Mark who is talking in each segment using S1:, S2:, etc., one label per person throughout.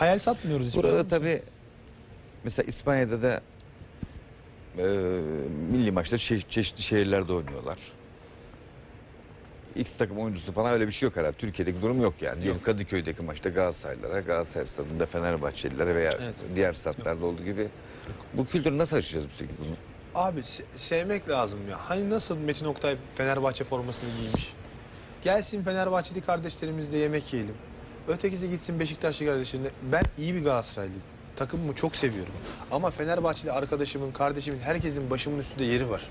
S1: hayal satmıyoruz. hiçbir
S2: Burada
S1: zaman.
S2: tabii mesela İspanya'da da e, milli maçlar çe- çeşitli şehirlerde oynuyorlar. X takım oyuncusu falan öyle bir şey yok herhalde. Türkiye'deki durum yok yani. Diyelim Kadıköy'deki maçta Galatasaraylılara, Galatasaray stadında Fenerbahçelilere veya
S1: Evet.
S2: diğer statlarda olduğu gibi. Bu kültürü nasıl aşacağız bu şekilde bunu?
S1: Abi se- sevmek lazım ya. Hani nasıl Metin Oktay Fenerbahçe formasını giymiş. Gelsin Fenerbahçeli kardeşlerimizle yemek yiyelim. Ötekisi gitsin Beşiktaşlı kardeşlerine. Ben iyi bir Galatasaraylıyım. Takımımı çok seviyorum. Ama Fenerbahçeli arkadaşımın, kardeşimin, herkesin başımın üstünde yeri var.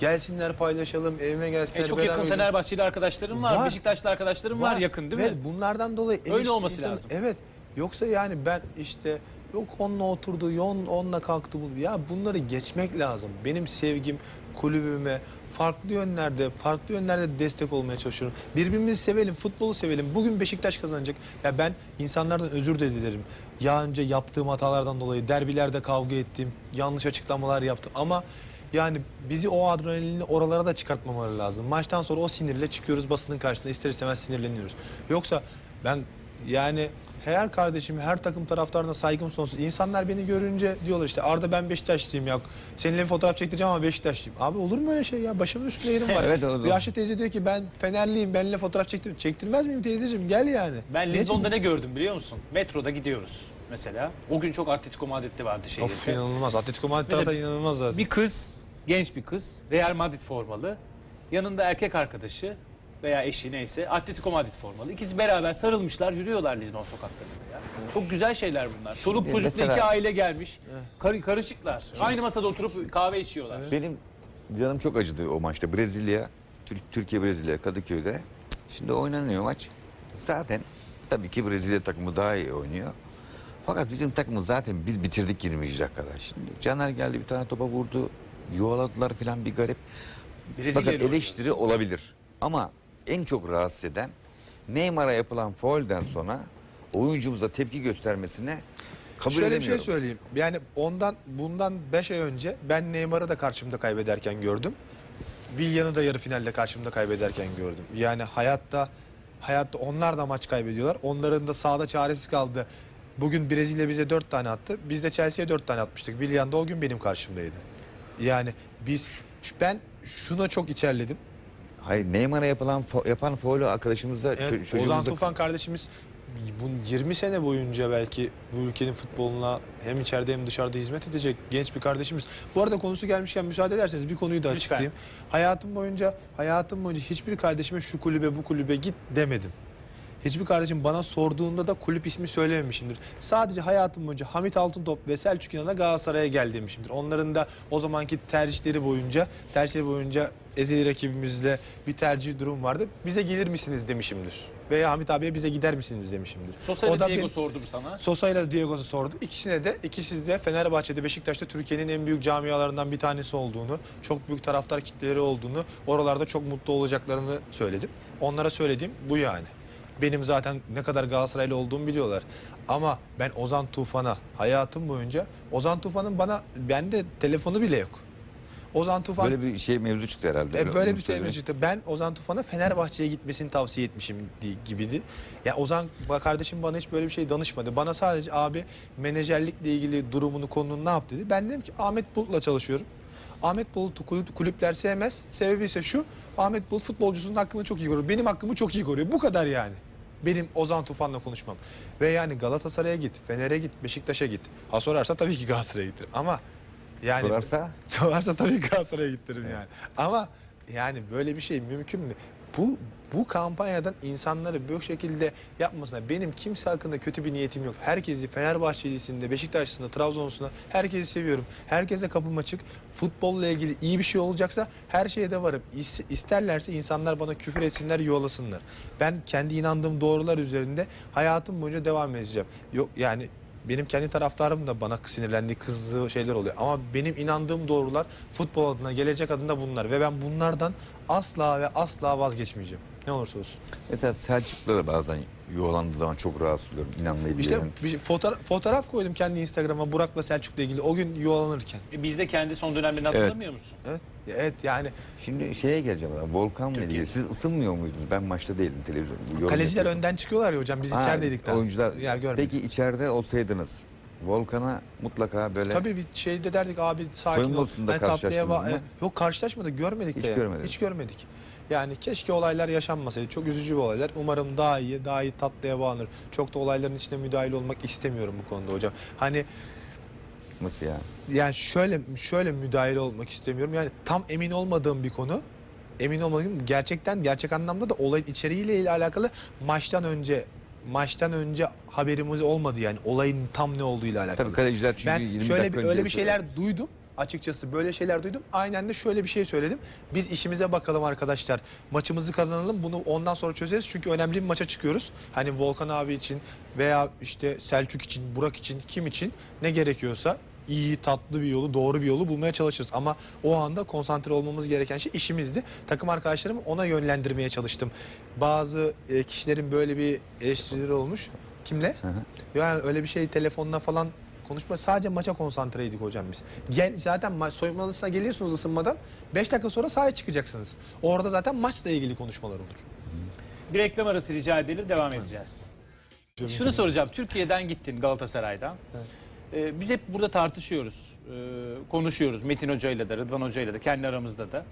S1: Gelsinler paylaşalım, evime gelsinler.
S3: E, çok
S1: beraber
S3: yakın. Fenerbahçeli arkadaşlarım var,
S1: Var.
S3: Beşiktaşlı arkadaşlarım var, yakın değil mi?
S1: bunlardan dolayı en
S3: Öyle
S1: iyisi
S3: olması lazım.
S1: Evet. Yoksa yani ben işte yok onunla oturdu, yon onunla kalktı bu. Ya bunları geçmek lazım. Benim sevgim kulübüme farklı yönlerde, farklı yönlerde destek olmaya çalışıyorum. Birbirimizi sevelim, futbolu sevelim. Bugün Beşiktaş kazanacak. Ya ben insanlardan özür de dilerim. Ya önce yaptığım hatalardan dolayı derbilerde kavga ettim, yanlış açıklamalar yaptım ama yani bizi o adrenalini oralara da çıkartmamaları lazım. Maçtan sonra o sinirle çıkıyoruz basının karşısında ister istemez sinirleniyoruz. Yoksa ben yani her kardeşim, her takım taraftarına saygım sonsuz. İnsanlar beni görünce diyorlar işte Arda ben Beşiktaşlıyım ya. Seninle bir fotoğraf çektireceğim ama Beşiktaşlıyım. Abi olur mu öyle şey ya? Başımın üstünde yerim var.
S2: Evet, olur.
S1: Bir Ayşe teyze diyor ki ben Fenerliyim benimle fotoğraf çektir. Çektirmez miyim teyzeciğim? Gel yani.
S3: Ben
S1: Ne
S3: Lizbon'da
S1: için?
S3: ne gördüm biliyor musun? Metroda gidiyoruz mesela. O gün çok Atletico Madrid'li vardı şehirde.
S1: Of inanılmaz. Atletico Madrid
S3: Mesela
S1: taraftarı inanılmaz zaten.
S3: Bir kız, genç bir kız, Real Madrid formalı. Yanında erkek arkadaşı veya eşi neyse Atletico Madrid formalı. İkisi beraber sarılmışlar, yürüyorlar Lizbon sokaklarında ya. Çok güzel şeyler bunlar. Çoluk çocuklu
S2: mesela-
S3: iki aile gelmiş. Kar- karışıklar. Aynı masada oturup kahve içiyorlar.
S2: Benim canım çok acıdı o maçta. Brezilya, Türk, Türkiye Brezilya Kadıköy'de. Şimdi oynanıyor maç. Zaten tabii ki Brezilya takımı daha iyi oynuyor. Fakat bizim takımı zaten biz bitirdik 20. dakikada. Şimdi Caner geldi bir tane topa vurdu. Yuvaladılar falan bir garip.
S3: Brezilya
S2: Fakat eleştiri olabilir. Ama en çok rahatsız eden Neymar'a yapılan faulden sonra oyuncumuza tepki göstermesine kabul
S1: Şöyle bir
S2: edemiyorum.
S1: şey söyleyeyim. Yani ondan bundan 5 ay önce ben Neymar'ı da karşımda kaybederken gördüm. Villan'ı da yarı finalde karşımda kaybederken gördüm. Yani hayatta hayatta onlar da maç kaybediyorlar. Onların da sahada çaresiz kaldı. Bugün Brezilya bize 4 tane attı. Biz de Chelsea'ye 4 tane atmıştık. Villan da o gün benim karşımdaydı. Yani biz ben şuna çok içerledim.
S2: Hayır Neymar'a yapılan yapan faulü arkadaşımıza
S1: Evet,
S2: ço-
S1: Ozan
S2: çocuğumuza
S1: Tufan kardeşimiz bu 20 sene boyunca belki bu ülkenin futboluna hem içeride hem dışarıda hizmet edecek genç bir kardeşimiz. Bu arada konusu gelmişken müsaade ederseniz bir konuyu da
S3: Lütfen.
S1: açıklayayım. Hayatım boyunca hayatım boyunca hiçbir kardeşime şu kulübe bu kulübe git demedim. Hiçbir kardeşim bana sorduğunda da kulüp ismi söylememişimdir. Sadece hayatım boyunca Hamit Altıntop ve Selçuk İnan'a Galatasaray'a gel demişimdir. Onların da o zamanki tercihleri boyunca, tercihleri boyunca ezeli rakibimizle bir tercih durum vardı. Bize gelir misiniz demişimdir. Veya Hamit abiye bize gider misiniz demişimdir.
S3: Sosa ile Diego
S1: benim-
S3: sordum sana.
S1: Sosa ile Diego'su sordu. İkisine de ikisi de Fenerbahçe'de, Beşiktaş'ta Türkiye'nin en büyük camialarından bir tanesi olduğunu, çok büyük taraftar kitleleri olduğunu, oralarda çok mutlu olacaklarını söyledim. Onlara söylediğim bu yani. Benim zaten ne kadar Galatasaraylı olduğumu biliyorlar. Ama ben Ozan Tufan'a hayatım boyunca Ozan Tufan'ın bana bende telefonu bile yok. Ozan Tufan
S2: böyle bir şey mevzu çıktı herhalde.
S1: e, böyle bir
S2: söyle.
S1: temin çıktı. Ben Ozan Tufan'a Fenerbahçe'ye gitmesini tavsiye etmişim di- gibiydi. Ya Ozan kardeşim bana hiç böyle bir şey danışmadı. Bana sadece abi menajerlikle ilgili durumunu konunu ne yap dedi. Ben dedim ki Ahmet Bulut'la çalışıyorum. Ahmet Bulut'u kulüp- kulüpler sevmez. Sebebi ise şu. Ahmet Bulut futbolcusunun hakkını çok iyi koruyor. Benim hakkımı çok iyi koruyor. Bu kadar yani. Benim Ozan Tufan'la konuşmam. Ve yani Galatasaray'a git, Fener'e git, Beşiktaş'a git. Ha sorarsa tabii ki Galatasaray'a giderim. Ama yani
S2: Sorarsa?
S1: Sorarsa tabii Galatasaray'a gittiririm yani. Ama yani böyle bir şey mümkün mü? Bu bu kampanyadan insanları bu şekilde yapmasına benim kimse hakkında kötü bir niyetim yok. Herkesi Fenerbahçelisinde, Beşiktaşlısında, Trabzonlusunda herkesi seviyorum. Herkese kapım açık. Futbolla ilgili iyi bir şey olacaksa her şeye de varım. İs- İsterlerse insanlar bana küfür etsinler, yuvalasınlar. Ben kendi inandığım doğrular üzerinde hayatım boyunca devam edeceğim. Yok yani benim kendi taraftarım da bana sinirlendiği, kızdığı şeyler oluyor. Ama benim inandığım doğrular futbol adına, gelecek adına bunlar. Ve ben bunlardan asla ve asla vazgeçmeyeceğim. Ne olursa olsun.
S2: Mesela Selçuk'la da bazen yuvalandığı zaman çok rahatsız oluyorum.
S1: İşte
S2: İnanmayabilirim.
S1: bir fotoğraf, fotoğraf koydum kendi Instagram'a Burak'la Selçuk'la ilgili o gün yuvalanırken.
S3: E, Biz de kendi son dönemlerini hatırlamıyor musun?
S1: Evet. Evet yani
S2: Şimdi şeye geleceğim. Ben. Volkan'la
S3: Türkiye.
S2: ilgili. Siz ısınmıyor muydunuz? Ben maçta değildim televizyon. yorum
S1: kaleciler
S2: yapıyordum.
S1: önden çıkıyorlar ya hocam biz
S2: Ha,
S1: içerideydik daha.
S2: Oyuncular.
S1: Ya görmedik.
S2: Peki içeride olsaydınız Volkan'a mutlaka böyle
S1: Tabii bir şeyde derdik abi sakin
S2: Soyunma
S1: ol.
S2: odasında
S1: Hani tatlıya
S2: karşılaştınız
S1: ba-
S2: mı?
S1: e, Yok karşılaşmadık görmedik
S2: Hiç
S1: de. yani.
S2: görmediniz.
S1: Hiç görmedik. Yani keşke olaylar yaşanmasaydı. Çok üzücü bir olaylar. Umarım daha iyi, daha iyi tatlıya bağlanır. Çok da olayların içine müdahil olmak istemiyorum bu konuda hocam. Hani
S2: nasıl yani?
S1: yani şöyle şöyle müdahil olmak istemiyorum. Yani tam emin olmadığım bir konu. Emin olmadığım gerçekten gerçek anlamda da olayın içeriğiyle ile alakalı maçtan önce maçtan önce haberimiz olmadı yani olayın tam ne olduğuyla alakalı.
S2: Tabii kaleciler çünkü
S1: Ben
S2: 20
S1: şöyle bir, öyle bir şeyler duydum. Açıkçası böyle şeyler duydum. Aynen de şöyle bir şey söyledim. Biz işimize bakalım arkadaşlar. Maçımızı kazanalım. Bunu ondan sonra çözeriz. Çünkü önemli bir maça çıkıyoruz. Hani Volkan abi için veya işte Selçuk için, Burak için, kim için ne gerekiyorsa iyi, tatlı bir yolu, doğru bir yolu bulmaya çalışırız. Ama o anda konsantre olmamız gereken şey işimizdi. Takım arkadaşlarımı ona yönlendirmeye çalıştım. Bazı e, kişilerin böyle bir eleştirileri olmuş. Kimle? Yani öyle bir şey telefonla falan konuşma. Sadece maça konsantreydik hocam biz. Gel, zaten maç soyunma odasına geliyorsunuz ısınmadan. 5 dakika sonra sahaya çıkacaksınız. Orada zaten maçla ilgili konuşmalar olur.
S3: Bir reklam arası rica edelim devam edeceğiz. Şunu soracağım. Türkiye'den gittin Galatasaray'dan. Ee, biz hep burada tartışıyoruz, ee, konuşuyoruz Metin Hoca ile de, Rıdvan Hoca ile de, kendi aramızda da.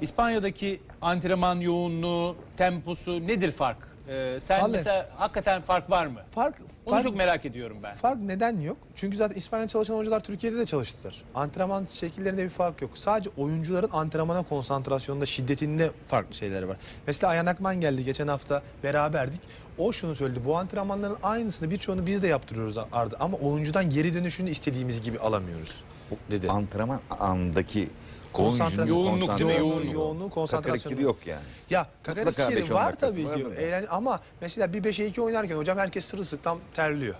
S3: İspanya'daki antrenman yoğunluğu, temposu nedir fark? Ee, sen
S1: Vallahi-
S3: mesela hakikaten fark var mı?
S1: Fark,
S3: Onu
S1: fark,
S3: çok merak ediyorum ben.
S1: fark neden yok? Çünkü zaten İspanya çalışan hocalar Türkiye'de de çalıştılar. Antrenman şekillerinde bir fark yok. Sadece oyuncuların antrenmana konsantrasyonunda, şiddetinde farklı şeyler var. Mesela Ayan Akman geldi geçen hafta beraberdik. O şunu söyledi. Bu antrenmanların aynısını birçoğunu biz de yaptırıyoruz Arda. Ama oyuncudan geri dönüşünü istediğimiz gibi alamıyoruz. Dedi.
S2: Antrenman andaki
S1: Konsantrasyon-
S3: Yoğunluk değil mi?
S2: konsantrasyonu
S3: Yoğunluk.
S1: yoğunluğu, konsantrasyonu.
S2: Yok yani.
S1: Ya
S2: Mutlaka
S1: kakarikiri
S2: 5-10
S1: var
S2: dakikası
S1: tabii ki. Eğlen- ama mesela bir 5'e 2 oynarken hocam herkes sırılsıklam terliyor.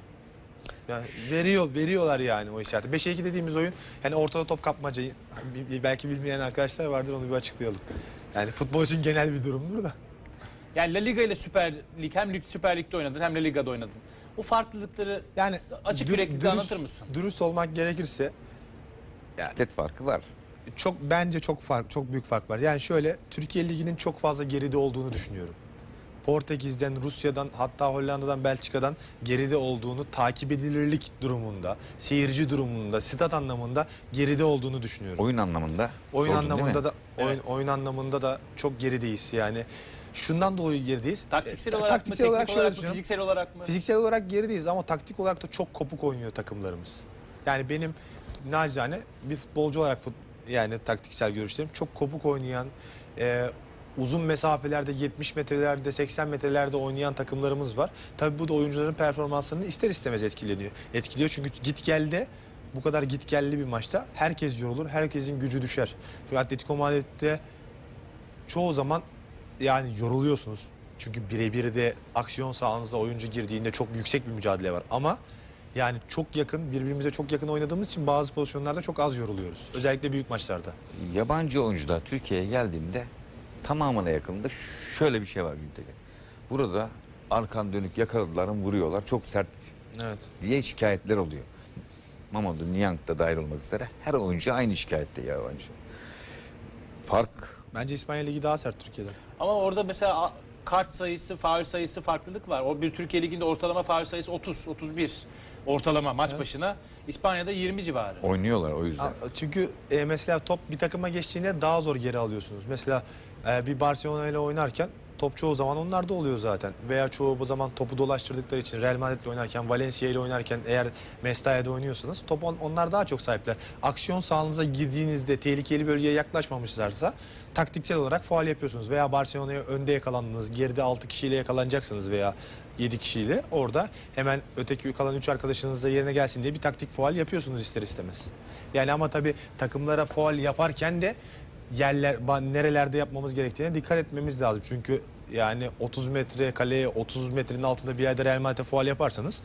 S1: Yani veriyor veriyorlar yani o hissiyatı. 5'e 2 dediğimiz oyun yani ortada top kapmacayı belki bilmeyen arkadaşlar vardır onu bir açıklayalım. Yani futbol için genel bir durumdur da.
S3: Yani La Liga ile Süper Lig hem Lig Süper Lig'de oynadın hem La Liga'da oynadın. O farklılıkları
S1: Yani
S3: açık
S1: dür- dürüst-
S3: anlatır mısın?
S1: Dürüst olmak gerekirse
S2: Bisiklet farkı var.
S1: Çok bence çok fark çok büyük fark var. Yani şöyle Türkiye liginin çok fazla geride olduğunu düşünüyorum. Portekiz'den, Rusya'dan hatta Hollanda'dan, Belçika'dan geride olduğunu takip edilirlik durumunda, seyirci durumunda, stat anlamında geride olduğunu düşünüyorum.
S2: Oyun anlamında.
S1: Oyun
S2: sordun
S1: anlamında da oyun,
S3: Evet.
S1: oyun anlamında da çok gerideyiz yani. Şundan dolayı gerideyiz.
S3: Taktiksel
S1: E,
S3: olarak
S1: taktiksel
S3: mı,
S1: olarak
S3: teknik
S1: şöyle
S3: olarak mı,
S1: düşünüyorum.
S3: fiziksel olarak mı?
S1: Fiziksel olarak gerideyiz ama taktik olarak da çok kopuk oynuyor takımlarımız. Yani benim nacizane bir futbolcu olarak fut, yani taktiksel görüşlerim çok kopuk oynayan, e, uzun mesafelerde 70 metrelerde 80 metrelerde oynayan takımlarımız var. Tabii bu da oyuncuların performanslarını ister istemez etkileniyor. Etkiliyor çünkü git gelde bu kadar git gelli bir maçta herkes yorulur, herkesin gücü düşer. Çünkü Atletico Madrid'de çoğu zaman yani yoruluyorsunuz. Çünkü birebir de aksiyon sahanıza oyuncu girdiğinde çok yüksek bir mücadele var. Ama yani çok yakın, birbirimize çok yakın oynadığımız için bazı pozisyonlarda çok az yoruluyoruz. Özellikle büyük maçlarda.
S2: Yabancı oyuncular Türkiye'ye geldiğinde tamamına yakınında şöyle bir şey var Gültekin. Burada arkan dönük yakaladılar vuruyorlar çok sert
S1: Evet.
S2: diye şikayetler oluyor. Mamadou Niang da dahil olmak üzere her oyuncu aynı şikayette yabancı. Fark
S1: Bence İspanya Ligi daha sert Türkiye'den.
S3: Ama orada mesela kart sayısı, faul sayısı farklılık var. O bir Türkiye Ligi'nde ortalama faul sayısı 30, 31 ortalama maç başına. İspanya'da 20 civarı.
S2: oynuyorlar o yüzden.
S1: Çünkü e, mesela top bir takıma geçtiğinde daha zor geri alıyorsunuz. Mesela e, bir Barcelona ile oynarken top çoğu zaman onlarda oluyor zaten. Veya çoğu bu zaman topu dolaştırdıkları için Real Madrid ile oynarken, Valencia ile oynarken eğer Mestalla'da oynuyorsanız top on- onlar daha çok sahipler. Aksiyon sahanıza girdiğinizde tehlikeli bölgeye yaklaşmamışlarsa taktiksel olarak faal yapıyorsunuz. Veya Barcelona'ya önde yakalandınız, geride 6 kişiyle yakalanacaksınız veya 7 kişiyle orada hemen öteki kalan 3 arkadaşınız da yerine gelsin diye bir taktik faal yapıyorsunuz ister istemez. Yani ama tabii takımlara faal yaparken de yerler nerelerde yapmamız gerektiğine dikkat etmemiz lazım. Çünkü yani 30 metre kaleye 30 metrenin altında bir yerde Real Madrid'e faal yaparsanız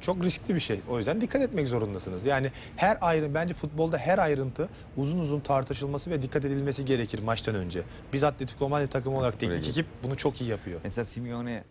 S1: çok riskli bir şey. O yüzden dikkat etmek zorundasınız. Yani her ayrı bence futbolda her ayrıntı uzun uzun tartışılması ve dikkat edilmesi gerekir maçtan önce. Biz Atletico Madrid takımı olarak teknik ekip bunu çok iyi yapıyor.
S2: Mesela Simeone